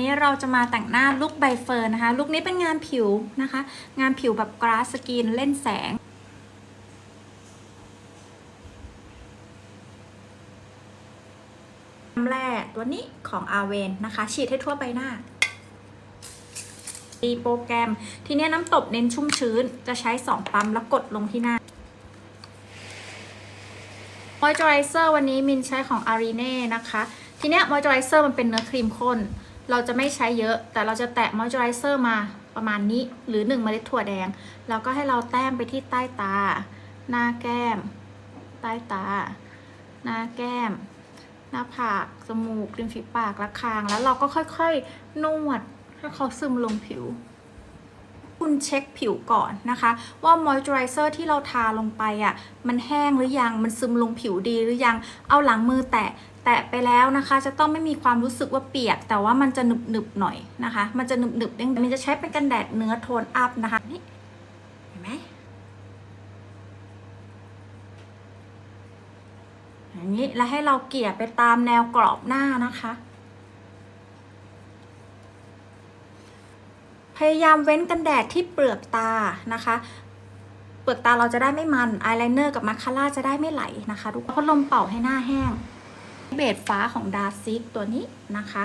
นี้เราจะมาแต่งหน้าลุคใบเฟิร์นนะคะ ลุคนี้เป็นงานผิวนะคะ งานผิวแบบกราสสกินเล่นแสง น้ำแร่ตัวนี้ของอาเวนนะคะ ฉีดให้ทั่วใบหน้าดีโปรแกรม ทีเนี้น้ำตบเน้นชุ่มชื้น จะใช้ 2 ปั๊มแล้วกดลงที่หน้า มอยเจอไรเซอร์วันนี้มินใช้ของ a r i n e นะคะ ทีเนี้ยมอยเจอไรเซอร์มันเป็นเนื้อครีมข้น เราจะไม่ใช้เยอะ แต่เราจะแตะมอยส์เจอไรเซอร์มาประมาณนี้ หรือ 1 เมล็ดถั่วแดง แล้วก็ให้เราแต้มไปที่ใต้ตา หน้าแก้ม ใต้ตา หน้าแก้ม หน้าผาก จมูกริมฝีปากและคาง แล้วเราก็ค่อยๆ นวดให้เขาซึมลงผิวคุณเช็คผิวก่อนนะคะ ว่ามอยส์เจอไรเซอร์ที่เราทาลงไปอะ มันแห้งหรือยังมันซึมลงผิวดีหรือยังเอาหลังมือแตะ แตะไปแล้วนะคะ จะต้องไม่มีความรู้สึกว่าเปียก แต่ว่ามันจะหนึบหนึบๆหน่อยนะคะ มันจะหนึบหนึบๆเด้งๆมันจะใช้เป็นกันแดดเนื้อโทนอัพนะคะนี่เห็นไหมอย่างนี้แล้วให้เราเกลี่ยไปตามแนวกรอบหน้านะคะ พยายามเว้นกันแดดที่เปลือกตานะคะเปลือกตาเราจะได้ไม่มันอายไลเนอร์กับมาคาร่าจะได้ไม่ไหลนะคะทุกคนพัดลมเป่าให้หน้าแห้ง เบดฟ้าของดาซิกตัวนี้นะคะ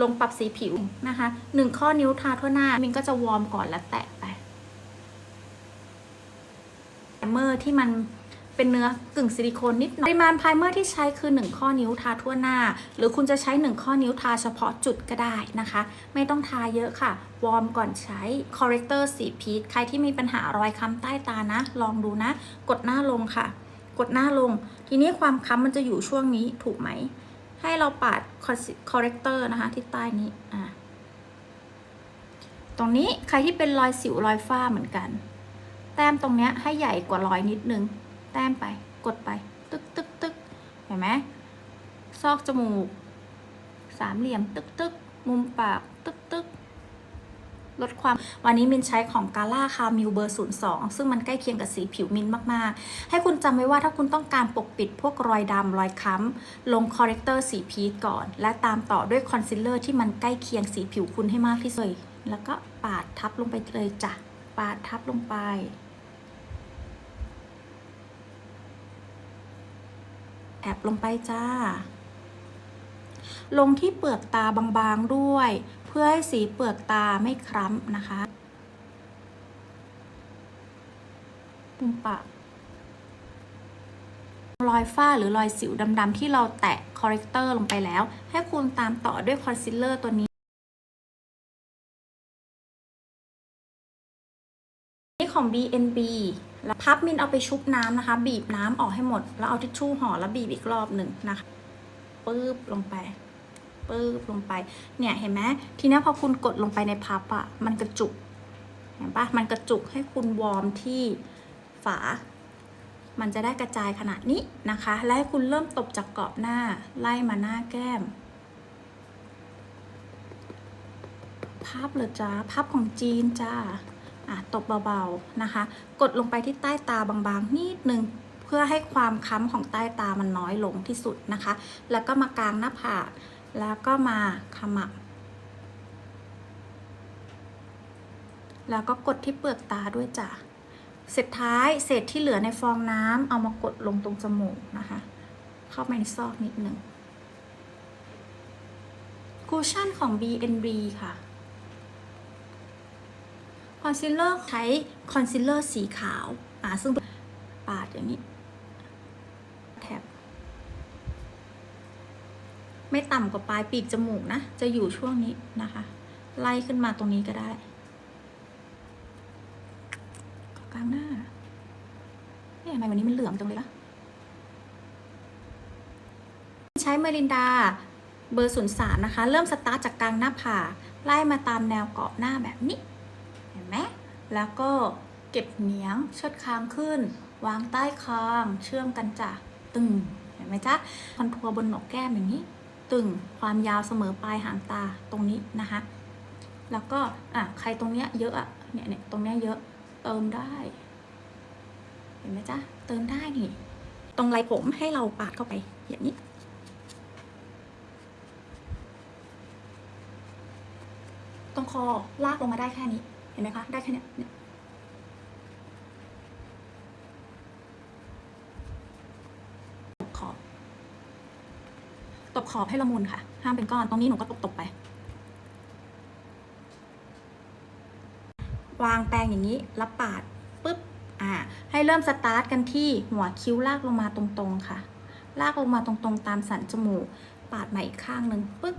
ลงปรับสีผิวนะคะหนึ่งข้อนิ้วทาทั่วหน้า มินก็จะวอร์มก่อนแล้วแตะไปไพรเมอร์ที่มันเป็นเนื้อกึ่งซิลิโคนนิดหน่อยปริมาณไพรเมอร์ที่ใช้คือ 1 ข้อนิ้วทาทั่วหน้า หรือคุณจะใช้ 1 ข้อนิ้วทาเฉพาะจุดก็ได้นะคะ ไม่ต้องทาเยอะค่ะ วอร์มก่อนใช้ corrector สีพีชใครที่มีปัญหารอยค้ำใต้ตานะ ลองดูนะ กดหน้าลงค่ะ กดหน้าลง ทีนี้ความค้ำมันจะอยู่ช่วงนี้ถูกไหม ให้เราปาด corrector นะคะ ที่ใต้นี้อะตรงนี้ใครที่เป็นรอยสิวรอยฝ้าเหมือนกัน แต้มตรงเนี้ยให้ใหญ่กว่ารอยนิดนึง แต้มไป กดไป ตึกตึกตึกเห็นไหมซอกจมูก สามเหลี่ยมตึกตึกมุมปาก ตึกตึก ลดความวันนี้มินใช้ของกาล่าคามิลเบอร์02 ซึ่งมันใกล้เคียงกับสีผิวมินมากๆ ให้คุณจำไว้ว่าถ้าคุณต้องการปกปิดพวกรอยดำรอยค้ำลงคอร์เรคเตอร์สีพีชก่อน และตามต่อด้วยคอนซีลเลอร์ที่มันใกล้เคียงสีผิวคุณให้มากที่สุดแล้วก็ปาดทับลงไปเลยจ้ะปาดทับลงไปแอบลงไปจ้า ลงที่เปลือกตาบางๆด้วย พื่อให้สีเปลือกตาไม่คล้ำนะคะมุมปากรอยฝ้าหรือรอยสิวดำๆที่เราแตะคอร์เรคเตอร์ลงไปแล้ว ให้คุณตามต่อด้วยคอนซีลเลอร์ตัวนี้นี่ของ BNB แล้วพับมินเอาไปชุบน้ำนะคะ บีบน้ำออกให้หมด แล้วเอาทิชชู่ห่อแล้วบีบอีกรอบหนึ่งนะคะปื๊บลงไป ปื๊บลงไป เนี่ยเห็นไหมทีนี้พอคุณกดลงไปในพับอะมันกระจุก เห็นปะมันกระจุกให้คุณวอร์มที่ฝา มันจะได้กระจายขนาดนี้นะคะ และให้คุณเริ่มตบจากกรอบหน้าไล่มาหน้าแก้มภาพเลยจ้าภาพของจีนจ้าอะตบเบาๆนะคะ กดลงไปที่ใต้ตาบางๆนิดนึงเพื่อให้ความค้ำของใต้ตามันน้อยลงที่สุดนะคะ แล้วก็มากลางหน้าผาก แล้วก็มาขมับ แล้วก็กดที่เปลือกตาด้วยจ้ะเสร็จท้ายเศษที่เหลือในฟองน้ำเอามากดลงตรงจมูกนะคะ เข้าไปในซอกนิดหนึ่งคูชั่นของ BNB ค่ะคอนซีลเลอร์ใช้คอนซีลเลอร์สีขาวอ่าซึ่งปาดอย่างนี้ แถบ ไม่ต่ำกว่าปลายปีกจมูกนะ จะอยู่ช่วงนี้นะคะ ไล่ขึ้นมาตรงนี้ก็ได้กลางหน้าเอ๊ะทำไมวันนี้มันเหลืองจังเลยล่ะ ใช้เมรินดาเบอร์ศูนย์สามนะคะ เริ่มสตาร์ทจากกลางหน้าผากไล่มาตามแนวเกาะหน้าแบบนี้ เห็นไหมแล้วก็เก็บเหนียงเชิดคางขึ้น วางใต้คางเชื่อมกันจ้ะตึงเห็นไหมจ๊ะคอนทัวร์บนหนกแก้มอย่างนี้ ตึงความยาวเสมอปลายหางตาตรงนี้นะคะ แล้วก็อะใครตรงเนี้ยเยอะอะเนี่ยเนี่ยตรงเนี้ยเยอะเติมได้ เห็นไหมจ๊ะเติมได้นี่ ตรงไหล่ผมให้เราปาดเข้าไปอย่างนี้ตรงคอลากลงมาได้แค่นี้ เห็นไหมคะ ได้แค่นี้ยเนี่ยตบขอบ ตบขอบให้ละมุนค่ะ ห้ามเป็นก้อน ตรงนี้หนูก็ตบตบไป วางแปรงอย่างนี้แล้วปาดปุ๊บ อ่า ให้เริ่มสตาร์ทกันที่หัวคิ้วลากลงมาตรงๆค่ะ ลากลงมาตรงๆ ตามสันจมูก ปาดใหม่อีกข้างหนึ่งปึ๊บ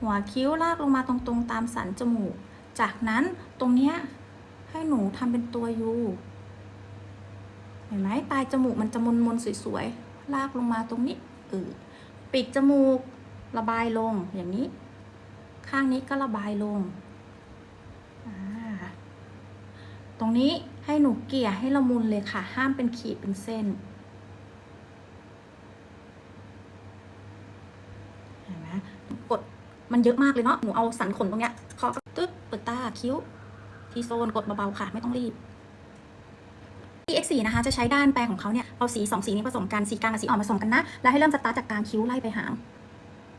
หัวคิ้วลากลงมาตรงๆ ตามสันจมูก จากนั้นตรงเนี้ยให้หนูทำเป็นตัวยูเห็นไหมปลายจมูกมันจะมนๆสวยๆ ลากลงมาตรงนี้เออ ปีกจมูก ระบายลงอย่างนี้ ข้างนี้ก็ระบายลง ตรงนี้ให้หนูเกี่ยให้ละมุนเลยค่ะ ห้ามเป็นขีดเป็นเส้นเห็นไหมกดมันเยอะมากเลยเนาะหนูเอาสันขนตรงเนี้ยคาะตึ๊บเปิดตาคิ้ว ที่โซนกดเบาๆค่ะ ไม่ต้องรีบ EX4 นะคะ จะใช้ด้านแปรงของเขาเนี่ย เอาสีสองสีนี้ผสมกันสีกลางกับสีอ่อนผสมกันนะ แล้วให้เริ่มสตาร์ทจากกลางคิ้วไล่ไปหาง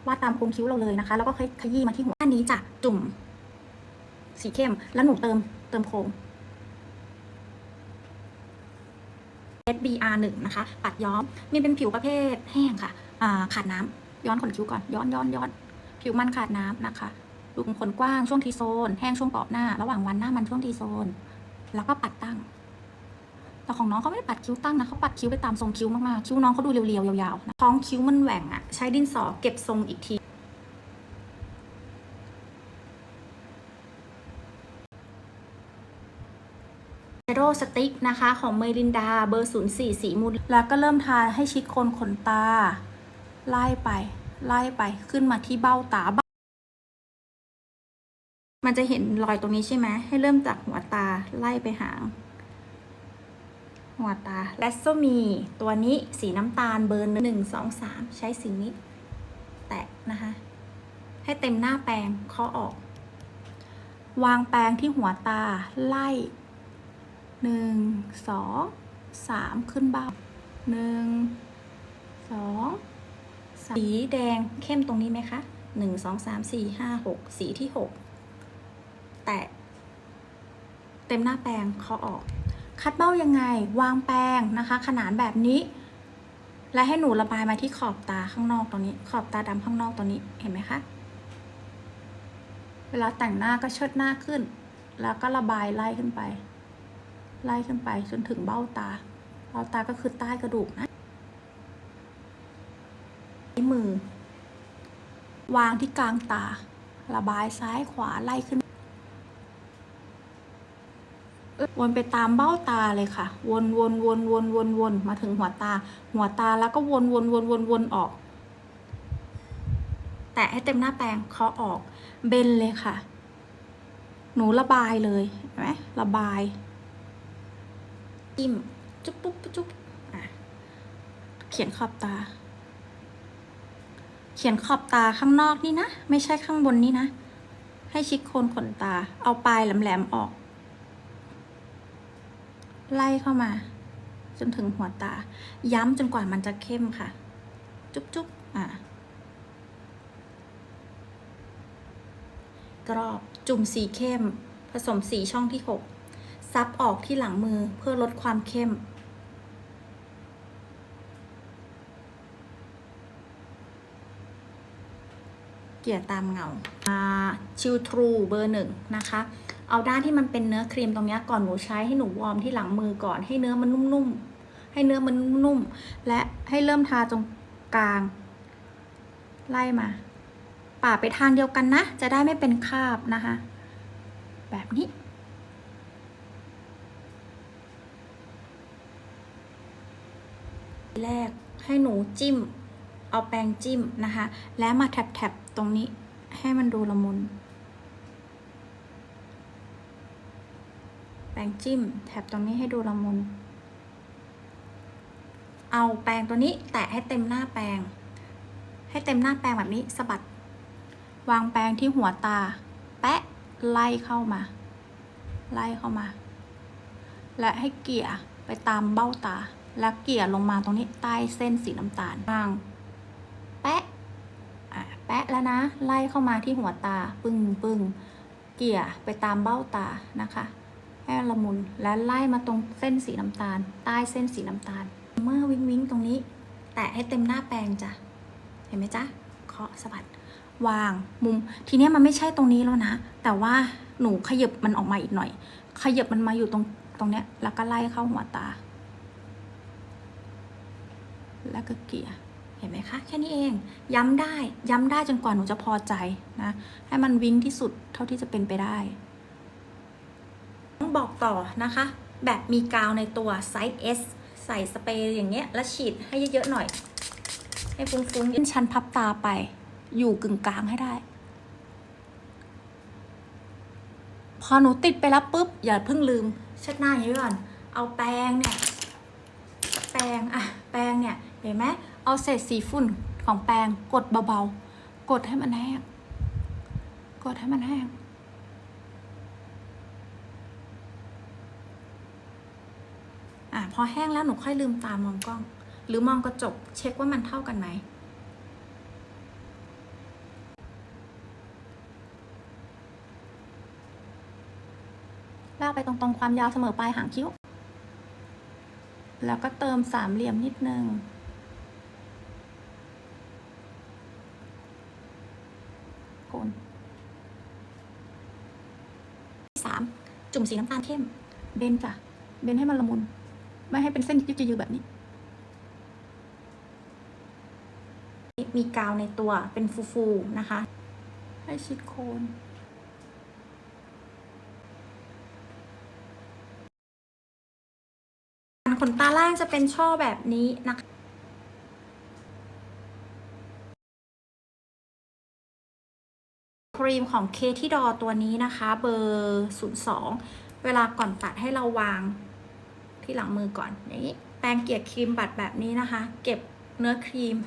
วาดตามโค้งคิ้วเราเลยนะคะ แล้วก็ค่อยขยี้มาที่หัวด้านนี้จะจุ่ม สีเข้ม แล้วหนูเติมเติมโค้ง SBR 1นะคะ ปัดย้อมมีเป็นผิวประเภทแห้งค่ะาขาดน้ำย้อนขนคิ้วก่อน ย้อนย้อนย้อน ผิวมันขาดน้ำนะคะรูขุมขนกว้างช่วงทีโซน แห้งช่วงกรอบหน้า ระหว่างวันหน้ามันช่วงทีโซน แล้วก็ปัดตั้ง แต่ของน้องเขาไม่ได้ปัดคิ้วตั้งนะเขาปัดคิ้วไปตามทรงคิ้วมากๆ คิ้วน้องเขาดูเรียวๆยาวๆนะท้องคิ้วมันแหว่งอะใช้ดินสอเก็บทรงอีกทีเ a โ o สติ๊กนะคะ ของเมรินดาเบอร์ 04 สีมูลแล้วก็เริ่มทาให้ชิดโคนขนตา ไล่ไป ไล่ไปขึ้นมาที่เบ้าตา มันจะเห็นรอยตรงนี้ใช่ไหมให้เริ่มจากหัวตาไล่ไปหาง หัวตาและโซมีตัวนี้สีน้ำตาลเบอร์หนึ่งสองสามใช้สีนี้ แตะนะคะ ให้เต็มหน้าแปรงเคาะออก วางแปรงที่หัวตาไล่หนึ่งสองสามขึ้นเบ้าหนึ่งสองส,สีแดงเข้มตรงนี้ไหมคะหนึ่งสองสามสี่ห้าหกสีที่หกแตะเต็มหน้าแปรงเคาะออก คัดเบ้ายังไง วางแปรงนะคะ ขนานแบบนี้ และให้หนูระบายมาที่ขอบตาข้างนอกตรงนี้ ขอบตาดำข้างนอกตรงนี้เห็นไหมคะ เวลาแต่งหน้าก็เชิดหน้าขึ้น แล้วก็ระบายไล่ขึ้นไป ไล่ขึ้นไปจนถึงเบ้าตา เบ้าตาก็คือใต้กระดูกนะมือ วางที่กลางตา ระบายซ้ายขวาไล่ขึ้น วนไปตามเบ้าตาเลยค่ะ วนวนวนวนวนวนมาถึงหัวตา หัวตาแล้วก็วนวนวนวนวนออก แตะให้เต็มหน้าแปรงเคาะออก เบนเลยค่ะ หนูระบายเลยเห็นไหมระบายจิ้มจุ๊บปุ๊บจุ๊บอะเขียนขอบตา เขียนขอบตาข้างนอกนี่นะ ไม่ใช่ข้างบนนี่นะ ให้ชิดโคนขนตา เอาปลายแหลมๆออก ไล่เข้ามา จนถึงหัวตา ย้ำจนกว่ามันจะเข้มค่ะ จุ๊บจุ๊บอะกรอบจุ่มสีเข้ม ผสมสีช่องที่หกซับออกที่หลังมือเพื่อลดความเข้ม เกี่ยตามเงาชิลทรูเบอร์หนึ่งนะคะ เอาด้านที่มันเป็นเนื้อครีมตรงนี้ก่อนหนูใช้ให้หนูวอร์มที่หลังมือก่อนให้เนื้อมันนุ่มๆให้เนื้อมันนุ่มๆและให้เริ่มทาตรงกลาง ไล่มาป่าไปทางเดียวกันนะ จะได้ไม่เป็นคาบนะคะ แบบนี้แรกให้หนูจิ้ม เอาแปรงจิ้มนะคะ แล้วมาแถบๆตรงนี้ให้มันดูละมุน แป รงจิ้ม แถบตรงนี้ให้ดูละมุน เอาแปรงตัวนี้แตะให้เต็มหน้าแปรงให้เต็มหน้าแปรงแบบนี้สะบัด วางแปรงที่หัวตา แปะไล่เข้ามา ไล่เข้ามา และให้เกี่ยไปตามเบ้าตา แล้วเกี่ยลงมาตรงนี้ใต้เส้นสีน้ำตาลบ้างแปะอะแปะแล้วนะ ไล่เข้ามาที่หัวตา ปึ้งปึ้งเกี่ยไปตามเบ้าตานะคะ ให้ละมุนและไล่มาตรงเส้นสีน้ำตาล ใต้เส้นสีน้ำตาล เมื่อวิงวิงตรงนี้ แตะให้เต็มหน้าแปรงจ้ะ เห็นไหมจ๊ะเคาะสะบัดวางมุม ทีนี้มันไม่ใช่ตรงนี้แล้วนะ แต่ว่าหนูขยับมันออกมาอีกหน่อย ขยับมันมาอยู่ตรงตรงเนี้ย แล้วก็ไล่เข้าหัวตา แล้วก็เกี่ยเห็นไหมคะ แค่นี้เอง ย้ำได้ ย้ำได้จนกว่าหนูจะพอใจนะ ให้มันวิงที่สุดเท่าที่จะเป็นไปได้ บอกต่อนะคะ แบบมีกาวในตัวไซส์ S ใส่สเปรย์อย่างเงี้ย แล้วฉีดให้เยอะๆหน่อย ให้ฟุ้งๆยื่นชั้นพับตาไป อยู่กึ่งกลางให้ได้ พอหนูติดไปแล้วปุ๊บ อย่าเพิ่งลืมเช็ดหน้าอย่างนี้ก่อน เอาแปรงเนี่ย แปรงอะแปรงเนี่ยเห็นไหมเอาเศษสีฝุ่นของแปรงกดเบาๆ กดให้มันแห้ง กดให้มันแห้ง อะ พอแห้งแล้วหนูค่อยลืมตามองกล้อง หรือมองกระจกเช็คว่ามันเท่ากันไหมลากไปตรงๆ ความยาวเสมอปลายหางคิ้ว แล้วก็เติมสามเหลี่ยมนิดนึงโคนสามจุ่มสีน้ำตาลเข้ม เบนจ้ะ เบนให้มันละมุน ไม่ให้เป็นเส้นยืดๆแบบนี้ มีกาวในตัวเป็นฟูๆนะคะ ให้ชิดโคนขนตาล่างจะเป็นช่อแบบนี้นะคะครีมของเคที่ดอตัวนี้นะคะ เบอร์ 02 เวลาก่อนตัดให้เราวาง ที่หลังมือก่อนอย่างนี้ แปรงเกลี่ยครีมบัดแบบนี้นะคะ เก็บเนื้อครีม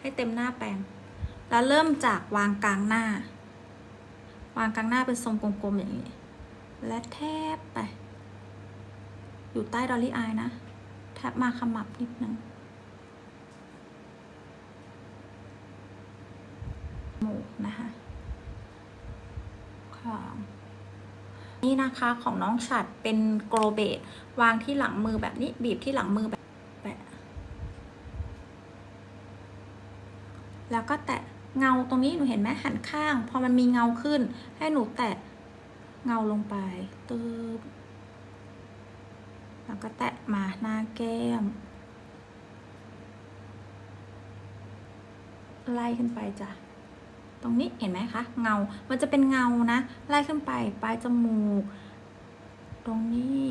ให้เต็มหน้าแปรงแล้วเริ่มจากวางกลางหน้า วางกลางหน้าเป็นทรงกลมๆอย่างนี้ และแทบไป อยู่ใต้ดอลลี่อายนะ แทบมาขมับนิดนึงหมูกนะคะค่ะ นี่นะคะของน้องฉัดเป็นโกลเบตวางที่หลังมือแบบนี้บีบที่หลังมือแบบแล้วก็แตะเงาตรงนี้หนูเห็นไหมหันข้าง พอมันมีเงาขึ้น ให้หนูแตะเงาลงไปตืบแล้วก็แตะมาหน้าแก้ม ไล่ขึ้นไปจ้ะ ตรงนี้เห็นไหมคะ เงา มันจะเป็นเงานะ ไล่ขึ้นไป ปลายจมูก ตรงนี้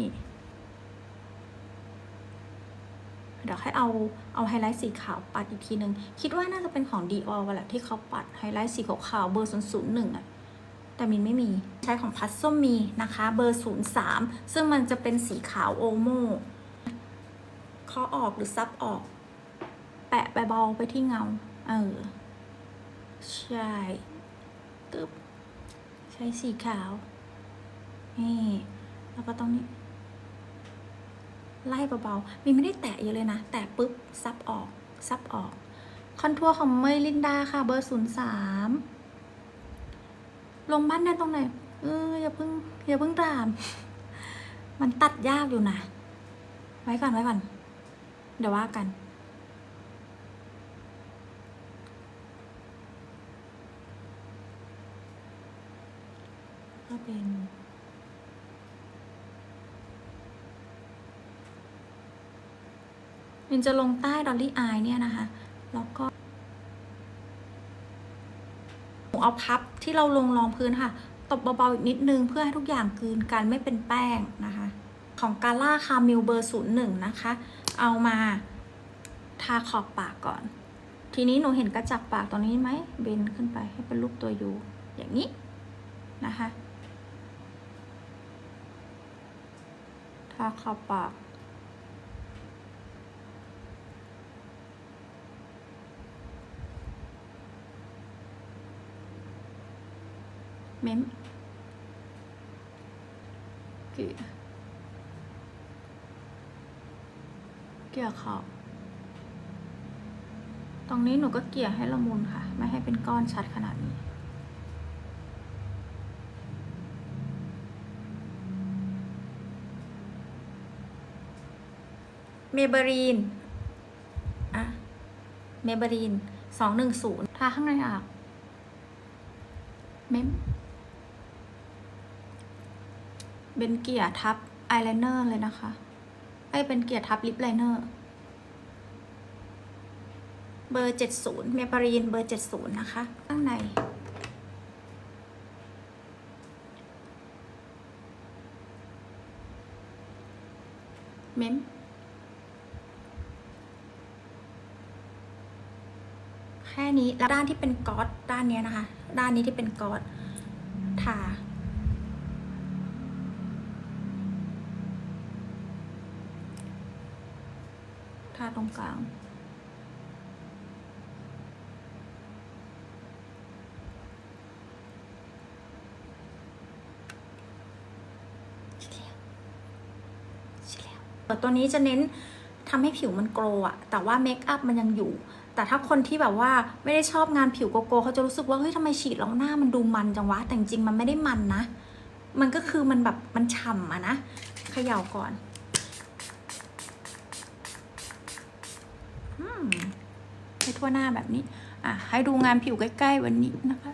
เดี๋ยวให้เอา เอาไฮไลท์สีขาวปัดอีกทีนึงคิดว่าน่าจะเป็นของ Dior แหละที่เขาปัดไฮไลท์สีขาวเบอร์001อะแต่มินไม่มี ใช้ของพัสส้มมีนะคะ เบอร์03ซึ่งมันจะเป็นสีขาวโอโมเคาะออกหรือซับออก แปะเบาไปที่เงา เออ ใช่ตึ๊บใช้สีขาว นี่ แล้วก็ตรงนี้ ไล่เบาๆมินไม่ได้แตะเยอะเลยนะ แตะปุ๊บ ซับออก ซับออก คอนทัวร์ของเมยลินดาค่ะ เบอร์03ลงบ้านได้ตรงไหน เออ อย่าเพิ่ง อย่าเพิ่งตาม มันตัดยากอยู่นะ ไว้ก่อน ไว้ก่อน เดี๋ยวว่ากัน ก็เป็นมินจะลงใต้ดอลลี่อายเนี่ยนะคะ แล้วก็เอาพับที่เราลงรองพื้นค่ะ ตบเบาๆอีกนิดนึงเพื่อให้ทุกอย่างกลืนกันไม่เป็นแป้งนะคะ ของกาล่าคามิลเบอร์ศูนย์หนึ่งนะคะ เอามาทาขอบปากก่อน ทีนี้หนูเห็นกระจับปากตรงนี้ไหมเบนขึ้นไปให้เป็นรูปตัวยูอย่างนี้นะคะ ทาขอบปาก เม้มเกี่ยเกี่ยขอบตรงนี้หนูก็เกี่ยให้ละมุนค่ะ ไม่ให้เป็นก้อนชัดขนาดนี้ เมเบรีนอะเมเบรีนสองหนึ่งศูนย์ทาข้างในอะเมมเป็นเกียร์ทับอายไลเนอร์เลยนะคะไอ้เป็นเกียร์ทับลิปไลเนอร์เบอร์70เมปารีนเบอร์70นย์นะคะ ข้างใน เมม แค่นี้แล้วด้านที่เป็นก๊อตด้านนี้นะคะ ด้านนี้ที่เป็นก๊อตทาทาตรงกลางตัวนี้จะเน้นทำให้ผิวมันโกลอะแต่ว่าเมคอัพมันยังอยู่ แต่ถ้าคนที่แบบว่าไม่ได้ชอบงานผิวโกโก้เขาจะรู้สึกว่าเฮ้ยทำไมฉีดแล้วหน้ามันดูมันจังวะ แต่จริงมันไม่ได้มันนะ มันก็คือมันแบบมันฉ่ำอะนะเขย่าก่อนอืมให้ทั่วหน้าแบบนี้อะให้ดูงานผิวใกล้ๆวันนี้นะคะ